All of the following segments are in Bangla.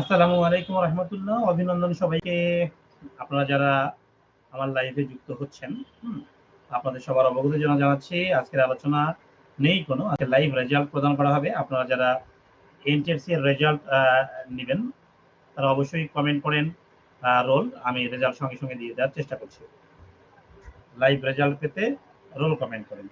আসসালামু আলাইকুম রহমতুল্লাহ। অভিনন্দন সবাইকে। আপনারা যারা আমার লাইভে যুক্ত হচ্ছেন আপনাদের সবার অবগত জন্য জানাচ্ছি, আজকের আলোচনা নেই কোনো। আজকে লাইভ রেজাল্ট প্রদান করা হবে। আপনারা যারা এনটিএসসি এর রেজাল্ট নেবেন, তারা অবশ্যই কমেন্ট করেন। রোল আমি রেজাল্ট সঙ্গে সঙ্গে দিয়ে দেওয়ার চেষ্টা করছি। লাইভ রেজাল্ট পেতে রোল কমেন্ট করেন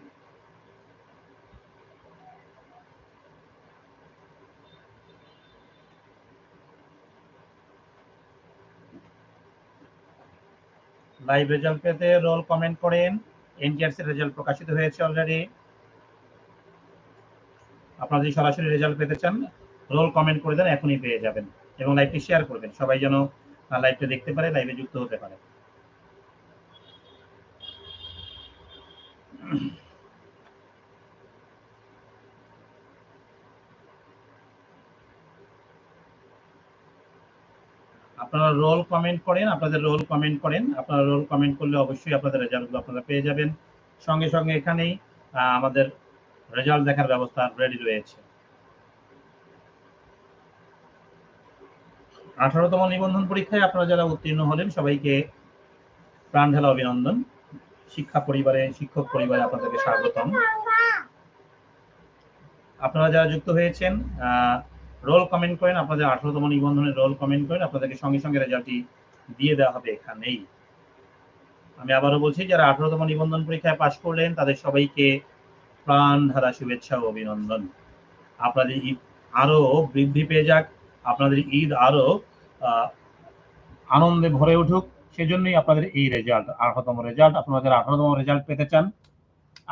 লাইভ রেজাল্ট পেতে রোল কমেন্ট করেন। এনটিআরসি রেজাল্ট প্রকাশিত হয়েছে অলরেডি আপনারা যদি সরাসরি রেজাল্ট পেতে চান রোল কমেন্ট করে দেন, এখনই পেয়ে যাবেন এবং লাইভটি শেয়ার করবেন। সবাই যেন লাইভটা দেখতে পারে লাইভে যুক্ত হতে পারে। আপনারা রোল কমেন্ট করেন, আপনাদের রোল কমেন্ট করেন। আপনারা রোল কমেন্ট করলে অবশ্যই আপনাদের রেজাল্টগুলো আপনারা পেয়ে যাবেন। সঙ্গে সঙ্গে এখানেই আমাদের রেজাল্ট দেখার ব্যবস্থা রেডি রয়েছে। আঠারোতম নিবন্ধন পরীক্ষায় আপনারা যারা উত্তীর্ণ হলেন, সবাইকে প্রাণ ঢালা অভিনন্দন। শিক্ষা পরিবারে, শিক্ষক পরিবারে আপনাদেরকে স্বাগতম। আপনারা যারা যুক্ত হয়েছেন রোল কমেন্ট করেন আপনাদের আঠারোতম নিবন্ধনের রোল কমেন্ট করেন আপনাদেরকে সঙ্গে সঙ্গে রেজাল্টটি দিয়ে দেওয়া হবে এখানেই। আমি আবারও বলছি যারা আঠারোতম নিবন্ধন পরীক্ষায় পাশ করলেন তাদের সবাইকে প্রাণ ধারা শুভেচ্ছা ও অভিনন্দন। আপনাদের ঈদ আরও বৃদ্ধি পেয়ে যাক আপনাদের ঈদ আরও আহ, আনন্দে ভরে উঠুক। সেজন্যই আপনাদের এই রেজাল্ট আঠারোতম রেজাল্ট আপনারা যারা আঠারোতম রেজাল্ট পেতে চান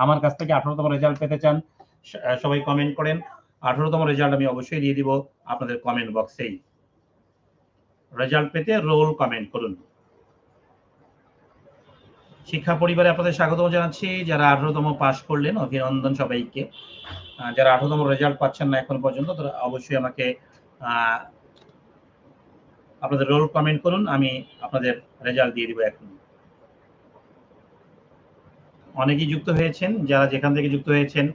আমার কাছ থেকে আঠারোতম রেজাল্ট পেতে চান সবাই কমেন্ট করেন। আঠারোতম রেজাল্ট আমি অবশ্যই দিয়ে দিব আপনাদের কমেন্ট বক্সেই রেজাল্ট পেতে রোল কমেন্ট করুন। শিক্ষা পরিবারে আপনাদের স্বাগত জানাচ্ছি। যারা আঠারোতম পাশ করলেন, অভিনন্দন সবাইকে। যারা আঠারোতম রেজাল্ট পাচ্ছেন না এখন পর্যন্ত, তারা অবশ্যই আমাকে আপনাদের রোল কমেন্ট করুন। আমি আপনাদের রেজাল্ট দিয়ে দিব এখন। অনেকেই যুক্ত হয়েছেন। যারা যেখান থেকে যুক্ত হয়েছেন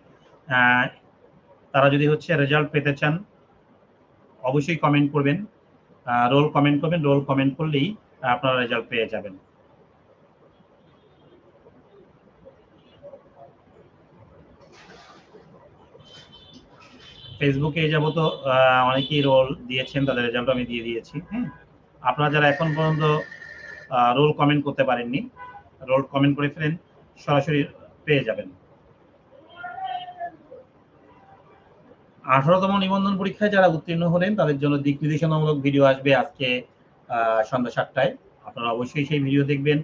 তারা যদি হচ্ছে রেজাল্ট পেতে চান, অবশ্যই কমেন্ট করবেন। রোল কমেন্ট করবেন। রোল কমেন্ট করলেই আপনারা রেজাল্ট পেয়ে যাবেন। ফেসবুকে এই যাবত অনেকেই রোল দিয়েছেন, তাদের রেজাল্ট আমি দিয়ে দিয়েছি হ্যাঁ আপনারা যারা এখন পর্যন্ত রোল কমেন্ট করতে পারেননি রোল কমেন্ট করে ফেলেন, সরাসরি পেয়ে যাবেন। আঠারোতম নিবন্ধন পরীক্ষায় যারা উত্তীর্ণ হলেন, তাদের জন্য দিক নির্দেশনামূলক ভিডিও আসবে আজকে সন্ধ্যা সাতটায়। আপনারা অবশ্যই সেই ভিডিও দেখবেন।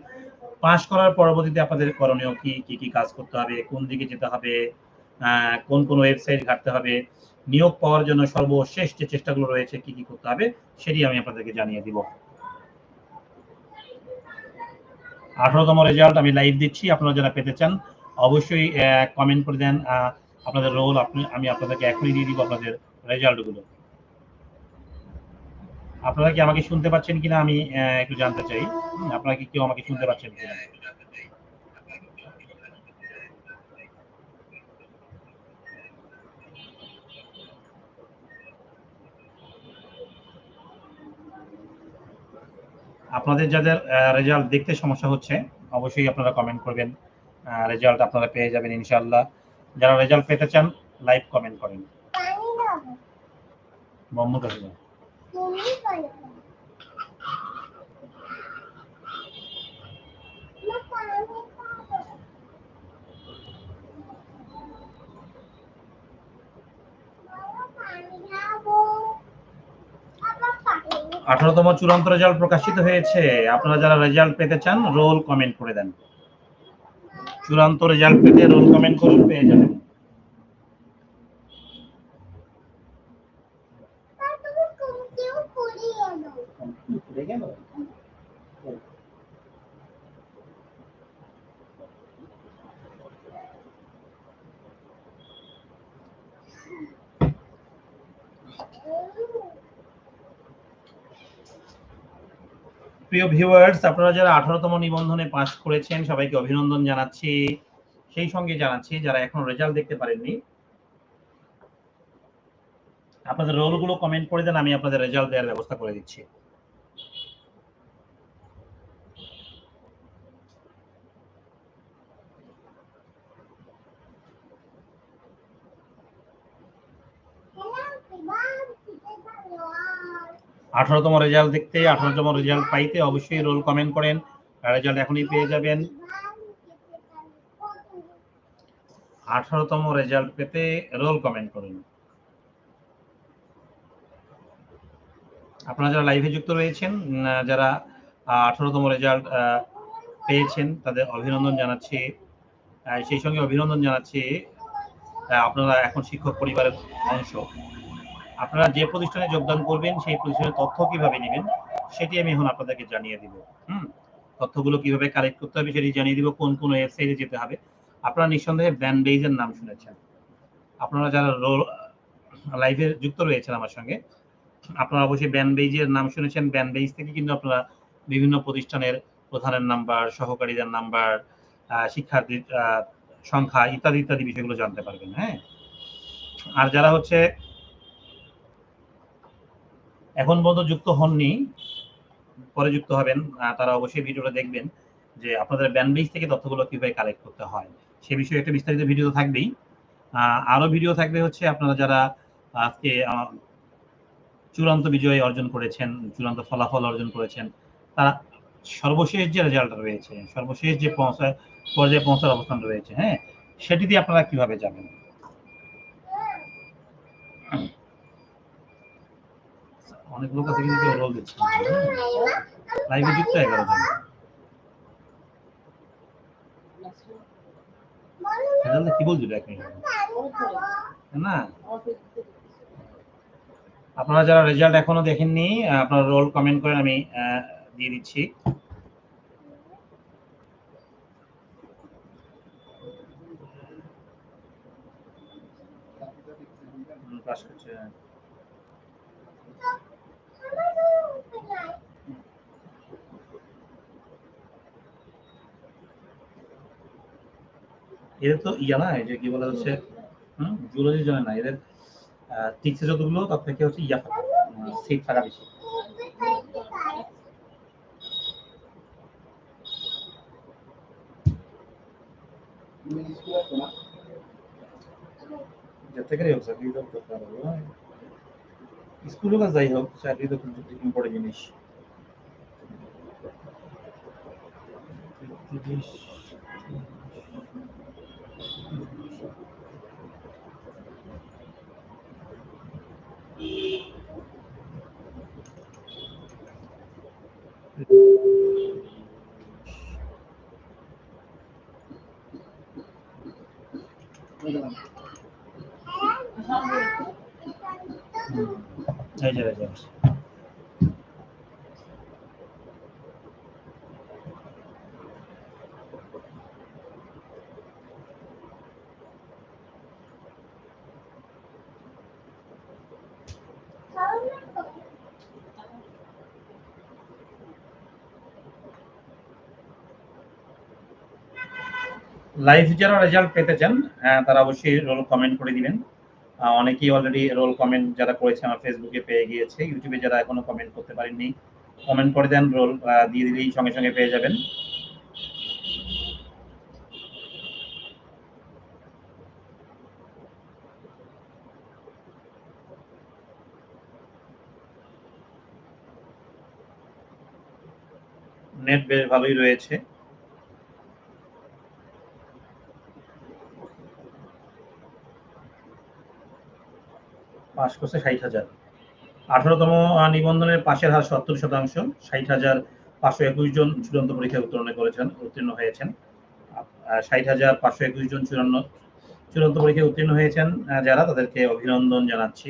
পাশ করার পরবর্তীতে আপনাদের করণীয় কি? কি কি কাজ করতে হবে? কোন দিকে যেতে হবে? কোন কোন ওয়েবসাইট ঘাটতে হবে? নিয়োগ পাওয়ার জন্য সর্বশেষ যে চেষ্টাগুলো রয়েছে, কি কি করতে হবে? সেটি আমি আপনাদেরকে জানিয়ে দিব। আঠারোতম রেজাল্ট আমি লাইভ দিচ্ছি। আপনারা যারা পেতে চান, অবশ্যই কমেন্ট করে দেন। আপনাদের রোল আপনি, আমি আপনাদেরকে এখনই দিয়ে দিব আপনাদের রেজাল্টগুলো। আপনারা কি আমাকে শুনতে পাচ্ছেন কিনা আমি একটু জানতে চাই। আপনারা কি কেউ আমাকে শুনতে পাচ্ছেন কিনা? আপনাদের যাদের রেজাল্ট দেখতে সমস্যা হচ্ছে, অবশ্যই আপনারা কমেন্ট করবেন। রেজাল্ট আপনারা পেয়ে যাবেন ইনশাআল্লাহ। যারা রেজাল্ট পেতে চান লাইভ কমেন্ট করেন। আঠারোতম চূড়ান্ত রেজাল্ট প্রকাশিত হয়েছে। আপনারা যারা রেজাল্ট পেতে চান রোল কমেন্ট করে দেন। চূড়ান্ত রেজাল্ট পেতে রোল কমেন্ট করুন পেয়ে যাবেন প্রিয় ভিউয়ার্স আপনারা যারা আঠারোতম নিবন্ধনে পাশ করেছেন, সবাইকে অভিনন্দন জানাচ্ছি। সেই সঙ্গে জানাচ্ছি, যারা এখন রেজাল্ট দেখতে পারেননি, আপনাদের রোলগুলো কমেন্ট করে দেন, আমি আপনাদের রেজাল্ট দেওয়ার ব্যবস্থা করে দিচ্ছি। আঠারোতম রেজাল্ট দেখতে আঠারোতম রেজাল্ট পাইতে অবশ্যই রোল কমেন্ট করেন। রেজাল্ট এখনই পেয়ে যাবেন। আঠারোতম রেজাল্ট পেতে রোল কমেন্ট করুন। আপনারা যারা লাইভে যুক্ত রয়েছেন যারা আঠারোতম রেজাল্ট পেয়েছেন, তাদের অভিনন্দন জানাচ্ছি। সেই সঙ্গে অভিনন্দন জানাচ্ছি আপনারা এখন শিক্ষক পরিবারের অংশ। আপনারা যে প্রতিষ্ঠানে যোগদান করবেন, সেই প্রতিষ্ঠানের তথ্য কীভাবে নেবেন, সেটি আমি এখন আপনাদেরকে জানিয়ে দিব। হুম? তথ্যগুলো কীভাবে কালেক্ট করতে হবে সেটি জানিয়ে দিব, কোন কোন ওয়েবসাইটে যেতে হবে। আপনারা নিঃসন্দেহে ব্যান্ড বেইজের নাম শুনেছেন। আপনারা যারা লাইভে যুক্ত রয়েছেন আমার সঙ্গে, আপনারা অবশ্যই ব্যান্ড বেইজের নাম শুনেছেন। ব্যান্ড বেইজ থেকে কিন্তু আপনারা বিভিন্ন প্রতিষ্ঠানের প্রধানের নাম্বার সহকারীদের নাম্বার শিক্ষার্থীর সংখ্যা ইত্যাদি ইত্যাদি বিষয়গুলো জানতে পারবেন হ্যাঁ? আর যারা হচ্ছে এখন পর্যন্ত যুক্ত হননি পরে যুক্ত হবেন তারা অবশ্যই ভিডিওটা দেখবেন যে আপনাদের ব্যান্ডবেজ থেকে তথ্যগুলো কীভাবে কালেক্ট করতে হয়। সে বিষয়ে একটা বিস্তারিত ভিডিও তো থাকবেই। আহ, আরও ভিডিও থাকবে হচ্ছে আপনারা যারা আজকে চূড়ান্ত বিজয় অর্জন করেছেন চূড়ান্ত ফলাফল অর্জন করেছেন তারা সর্বশেষ যে রেজাল্ট রয়েছে সর্বশেষ যে পৌঁছায় পর্যায়ে পৌঁছার অবস্থান রয়েছে হ্যাঁ? সেটিতে আপনারা কীভাবে যাবেন? অনেক লোক আছে কিন্তু রোল দিচ্ছে লাইভে যুক্ত এগারো জন। রেজাল্ট কি বলছিল আপনারা যারা রেজাল্ট এখনও দেখেননি আপনারা রোল কমেন্ট করেন আমি দিয়ে দিচ্ছি হুম, পাস করছে এদের তো ইয়া না এই যে কি বলা হচ্ছে, হুম জুলজির জন্য না এদের টিক্সে যতগুলো, তার থেকে হচ্ছে ইয়া থাকা সিট থাকা বেশি। যে থেকে হোক স্কুল যাই হোক চাকরি তো খুব ইম্পর্টেন্ট জিনিস। এই লাইভ যারা রেজাল্ট পেতে চান তারা অবশ্যই রোল কমেন্ট করে দিবেন। অনেকেই অলরেডি রোল কমেন্ট যারা করেছে আমার ফেসবুকে পেয়ে গিয়েছে। ইউটিউবে যারা এখনও কমেন্ট করতে পারেননি কমেন্ট করে দেন রোল দিয়ে দিলেই সঙ্গে সঙ্গে পেয়ে যাবেন। নেট বেশ ভালোই রয়েছে। পাস করছে ষাট হাজার। আঠারোতম নিবন্ধনের পাশের হার সত্তর শতাংশ, ষাট হাজার পাঁচশো একুশ জন চূড়ান্ত পরীক্ষায় উত্তীর্ণ করেছেন, উত্তীর্ণ হয়েছেন। ষাট হাজার পাঁচশো একুশ জন চূড়ান্ত চূড়ান্ত পরীক্ষায় উত্তীর্ণ হয়েছেন যারা, তাদেরকে অভিনন্দন জানাচ্ছি।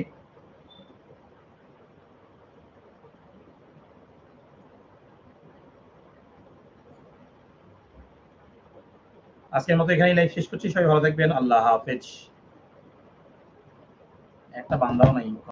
আজকের মতো এখানেই লাইভ শেষ করছি, সবাই ভালো থাকবেন, আল্লাহ হাফেজ। একটা বান্দাও নাই।